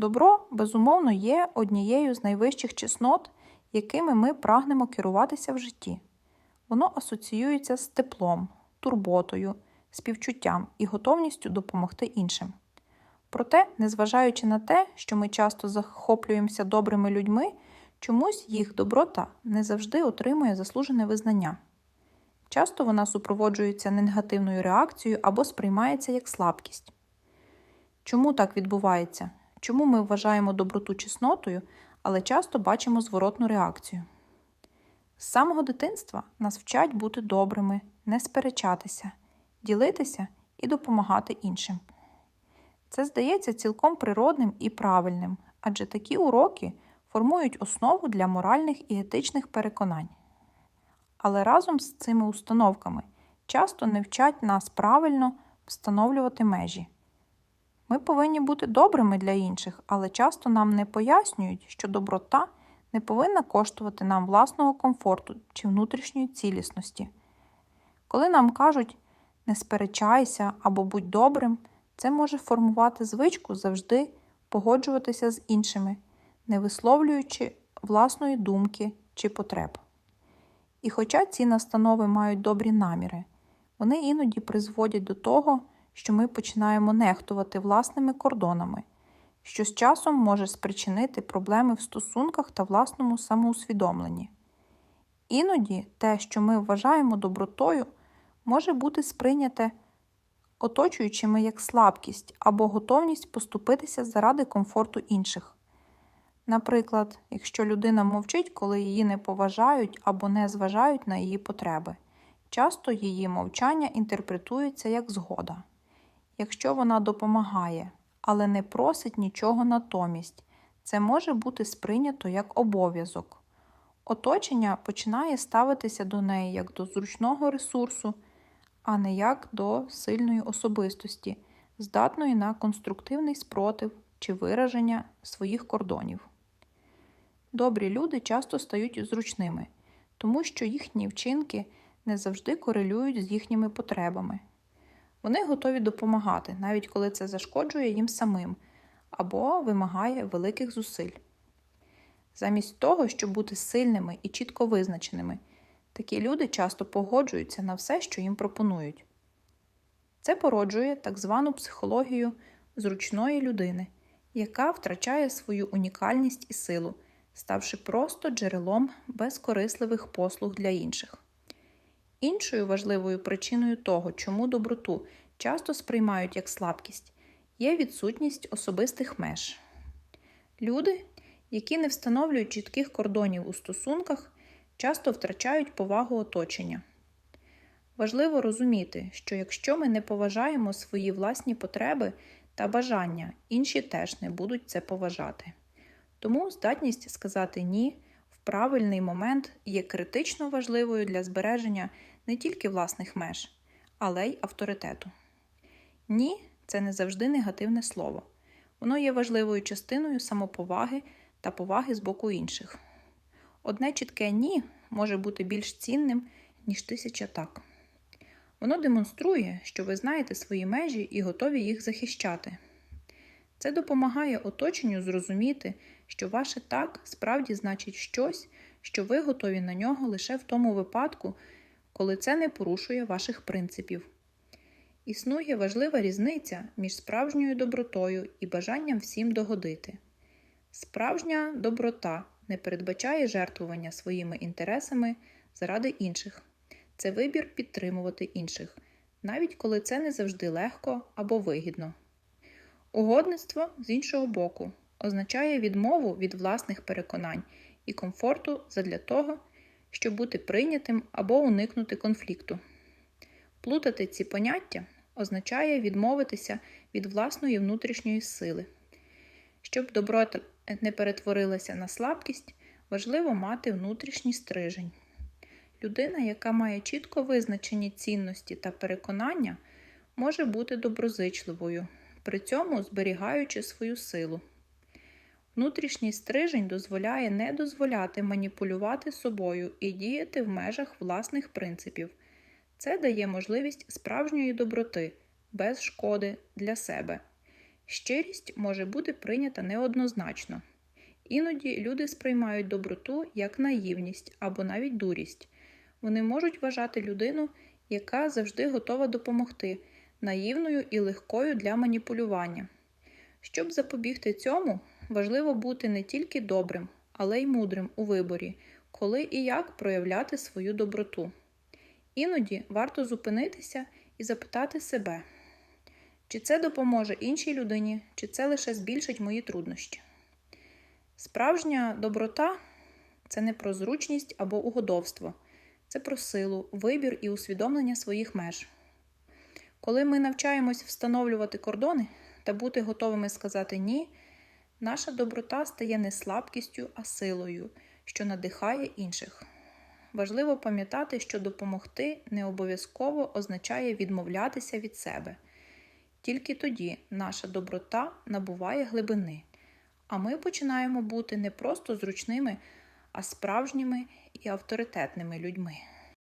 Добро, безумовно, є однією з найвищих чеснот, якими ми прагнемо керуватися в житті. Воно асоціюється з теплом, турботою, співчуттям і готовністю допомогти іншим. Проте, незважаючи на те, що ми часто захоплюємося добрими людьми, чомусь їх доброта не завжди отримує заслужене визнання. Часто вона супроводжується негативною реакцією або сприймається як слабкість. Чому так відбувається? Чому ми вважаємо доброту чеснотою, але часто бачимо зворотну реакцію? З самого дитинства нас вчать бути добрими, не сперечатися, ділитися і допомагати іншим. Це здається цілком природним і правильним, адже такі уроки формують основу для моральних і етичних переконань. Але разом з цими установками часто не вчать нас правильно встановлювати межі. Ми повинні бути добрими для інших, але часто нам не пояснюють, що доброта не повинна коштувати нам власного комфорту чи внутрішньої цілісності. Коли нам кажуть не сперечайся або будь добрим, це може формувати звичку завжди погоджуватися з іншими, не висловлюючи власної думки чи потреб. І хоча ці настанови мають добрі наміри, вони іноді призводять до того, що ми починаємо нехтувати власними кордонами, що з часом може спричинити проблеми в стосунках та власному самоусвідомленні. Іноді те, що ми вважаємо добротою, може бути сприйняте оточуючими як слабкість або готовність поступитися заради комфорту інших. Наприклад, якщо людина мовчить, коли її не поважають або не зважають на її потреби, часто її мовчання інтерпретується як згода. Якщо вона допомагає, але не просить нічого натомість, це може бути сприйнято як обов'язок. Оточення починає ставитися до неї як до зручного ресурсу, а не як до сильної особистості, здатної на конструктивний спротив чи вираження своїх кордонів. Добрі люди часто стають зручними, тому що їхні вчинки не завжди корелюють з їхніми потребами. Вони готові допомагати, навіть коли це зашкоджує їм самим або вимагає великих зусиль. Замість того, щоб бути сильними і чітко визначеними, такі люди часто погоджуються на все, що їм пропонують. Це породжує так звану психологію зручної людини, яка втрачає свою унікальність і силу, ставши просто джерелом безкорисливих послуг для інших. Іншою важливою причиною того, чому доброту часто сприймають як слабкість, є відсутність особистих меж. Люди, які не встановлюють чітких кордонів у стосунках, часто втрачають повагу оточення. Важливо розуміти, що якщо ми не поважаємо свої власні потреби та бажання, інші теж не будуть це поважати. Тому здатність сказати ні в правильний момент є критично важливою для збереження не тільки власних меж, але й авторитету. Ні, це не завжди негативне слово. Воно є важливою частиною самоповаги та поваги з боку інших. Одне чітке ні може бути більш цінним, ніж тисяча так. Воно демонструє, що ви знаєте свої межі і готові їх захищати. Це допомагає оточенню зрозуміти, що ваше так справді значить щось, що ви готові на нього лише в тому випадку, коли це не порушує ваших принципів. Існує важлива різниця між справжньою добротою і бажанням всім догодити. Справжня доброта не передбачає жертвування своїми інтересами заради інших. Це вибір підтримувати інших, навіть коли це не завжди легко або вигідно. Угодництво з іншого боку означає відмову від власних переконань і комфорту задля того, щоб бути прийнятим або уникнути конфлікту. Плутати ці поняття означає відмовитися від власної внутрішньої сили. Щоб доброта не перетворилася на слабкість, важливо мати внутрішній стрижень. Людина, яка має чітко визначені цінності та переконання, може бути доброзичливою, при цьому зберігаючи свою силу. Внутрішній стрижень дозволяє не дозволяти маніпулювати собою і діяти в межах власних принципів. Це дає можливість справжньої доброти без шкоди для себе. Щирість може бути прийнята неоднозначно. Іноді люди сприймають доброту як наївність або навіть дурість. Вони можуть вважати людину, яка завжди готова допомогти, наївною і легкою для маніпулювання. Щоб запобігти цьому, важливо бути не тільки добрим, але й мудрим у виборі, коли і як проявляти свою доброту. Іноді варто зупинитися і запитати себе, чи це допоможе іншій людині, чи це лише збільшить мої труднощі. Справжня доброта це не про зручність або угодовство, це про силу, вибір і усвідомлення своїх меж. Коли ми навчаємось встановлювати кордони та бути готовими сказати ні, наша доброта стає не слабкістю, а силою, що надихає інших. Важливо пам'ятати, що допомогти не обов'язково означає відмовлятися від себе. Тільки тоді наша доброта набуває глибини, а ми починаємо бути не просто зручними, а справжніми і авторитетними людьми.